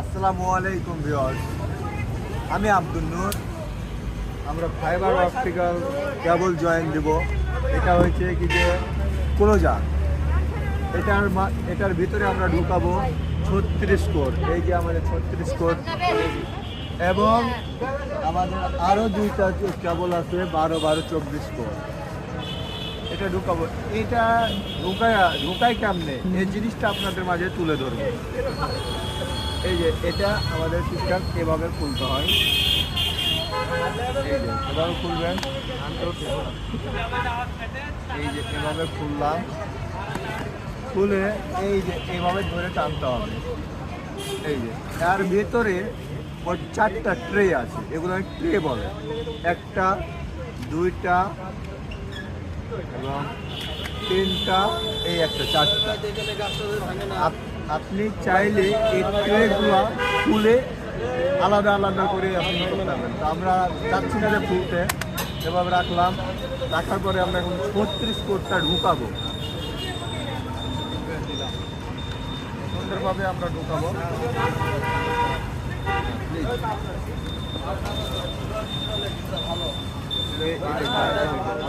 আসসালামু আলাইকুম ভিউয়ার্স। আমি আব্দুল নূর। আমরা ফাইবার অপটিক্যাল কেবল জয়েন দেব। এটা হয়েছে কি যে ক্লোজার এটার এটার ভিতরে আমরা ঢুকাবো ছত্রিশ কোড। এই যে আমাদের ছত্রিশ কোড। এবং আমাদের আরও দুইটা কেবল আছে, বারো বারো, চব্বিশ কোড। এটা ঢুকাবো। এটা ঢুকায় ঢুকাই কেমনে? এই জিনিসটা আপনাদের মাঝে তুলে ধরবো। এই যে এটা আমাদের সিস্টেম এভাবে খুলতে হয়। এই যে এভাবে খুলবেন এই যে এভাবে খুললাম। খুলে এই যে এইভাবে ধরে টানতে হবে। এই যে তার ভেতরে চারটা ট্রে আছে, এগুলো ট্রে বলে। একটা, দুইটা, এবং তিনটা এই একটা চারটা আপ- আপনি চাইলে এই ট্রেগুলো খুলে আলাদা আলাদা করে আপনি আমরা চাচ্ছি না যে খুলতে এভাবে রাখলাম রাখার পরে আমরা এখন ছত্রিশ কোটটা ঢুকাবো সুন্দরভাবে আমরা ঢুকাবো এই-